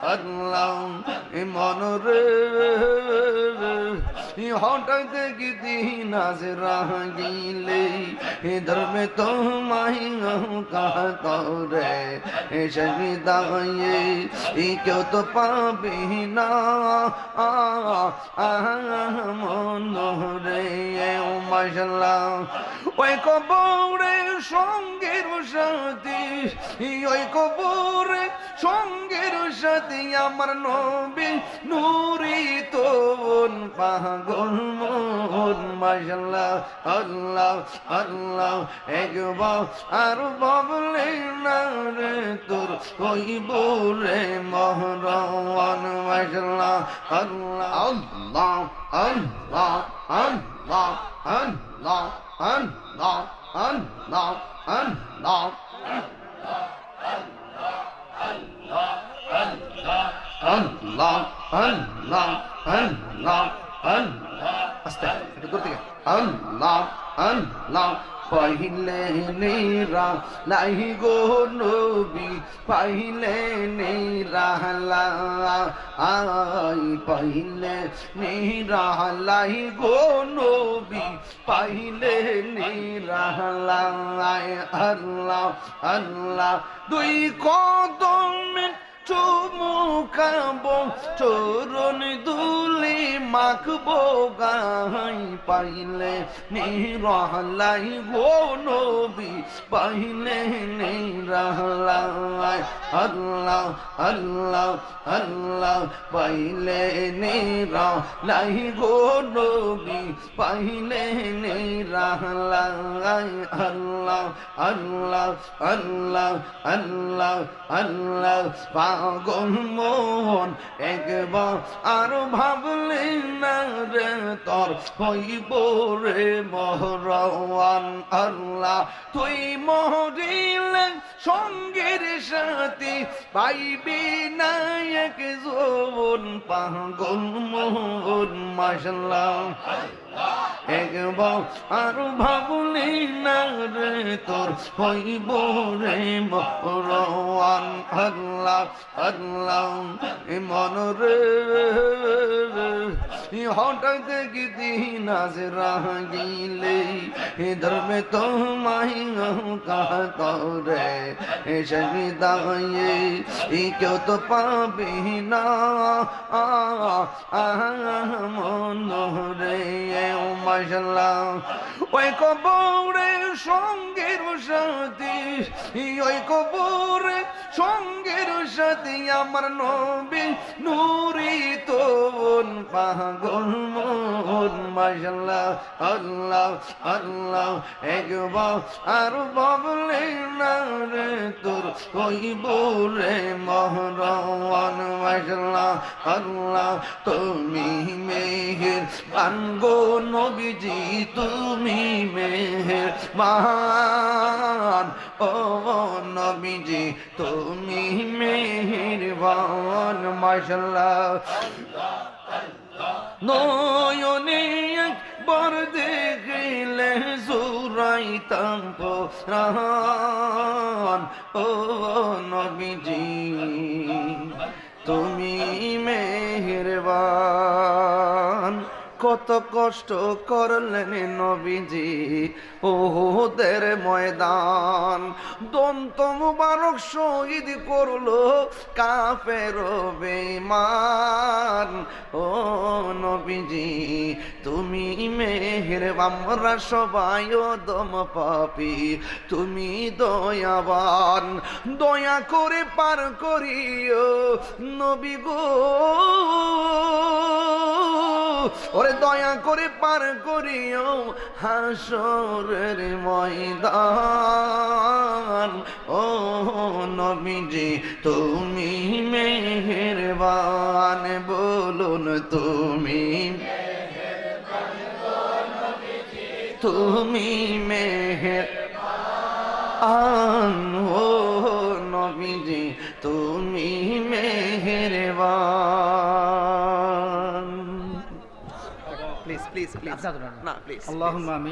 এ মনরে হঠাৎ দেখিতি নাজ রাগিলে, এ ধর্মে তো মাই কাতরে এ সবিদায়ে এ কেউ তো পাবে না। মনরে ও মাশাল্লাহ। ওই কবরে সঙ্গের সাথী ওই কবরে সঙ্গের সাথী আমার নবী নুরি তোন পাগল মন মাশাল্লাহ আল্লাহ আল্লাহ একবার আর বাবলে না রে তোর ওই বলে মহরওয়ান মাশাল্লাহ আল্লাহ আল্লাহ আল্লাহ আল্লাহ আল্লাহ আল্লাহ আল্লাহ আল্লাহ আল্লাহ আল্লাহ আস্তে একটু দূর থেকে। আল্লাহ আল্লাহ। পাইলে নেরা নাই গো নবী, পাইলে নেরা আই পাইলে নেরা লাই গো নবী, পাইলে নেরা আল্লাহ আল্লাহ। দুই কদমে চুমুকাব চরণ দুলি মাখবো গাই পাইলে নিরহলাই গো নবী, পাইলে নিরহলাই। আল্লাহ আল্লাহ আল্লাহ, পাইলে নিরহলাই গো নবী। পাইলে আল্লাহ পাগল মোহন, একবার আর ভাবলি না রে তোর হইব রে মহরওয়ান আল্লাহ। তুই মহরিলে সঙ্গের সাথী পাইবি না এক পাগল মোহন মাসাল্লাহ একবার আর ভাবলি না রে তোর হইব রে মরওয়ান আল্লাহ আল্লাহ মন রে। হঠাৎ দেখিতি নাজ রাগিলে এ ধর্মে তো মাই কাতরে এ সবিদায়ে এ কেউ তো পাবে না। মন রে ও মাশাল্লাহ। ওই কবরে সঙ্গের সাথী, ওই কবরে সঙ্গের সাথী আমার নবী নুরি তোন পাগল মন মাশাল্লাহ, আল্লাহ আল্লাহ, একবার আর বাবলে না রে তোর, ওই বলে মহরওয়ান, মাশাল্লাহ, আল্লাহ, তুমি মেহের, আনগো নবীজি, তুমি মেহের মান ও নবীজি, তুমি মেহেরবান, মাশাল্লাহ। নয়নে একবার দেখিলে জুরাইতাম প্রাণ ও নবীজি তুমি মেহেরবান কত কষ্ট করলেন নবীজি ওদের ময়দান। দন্ত মুবারক শহীদ করল কাফের বেমান ও নবীজি, তুমি মেহের আমরা সবাই দম পাপি। তুমি দয়াবান, দয়া করে পার করিও নবী গো। ওরে দয়া করে পার করিও হাসরের ময়দান। ও নবীজি, তুমি মেহেরবান, বলুন তুমি তুমি মেহের আন ও নবীজি, তুমি মেহেরবান। please, please. No, please. Allahumma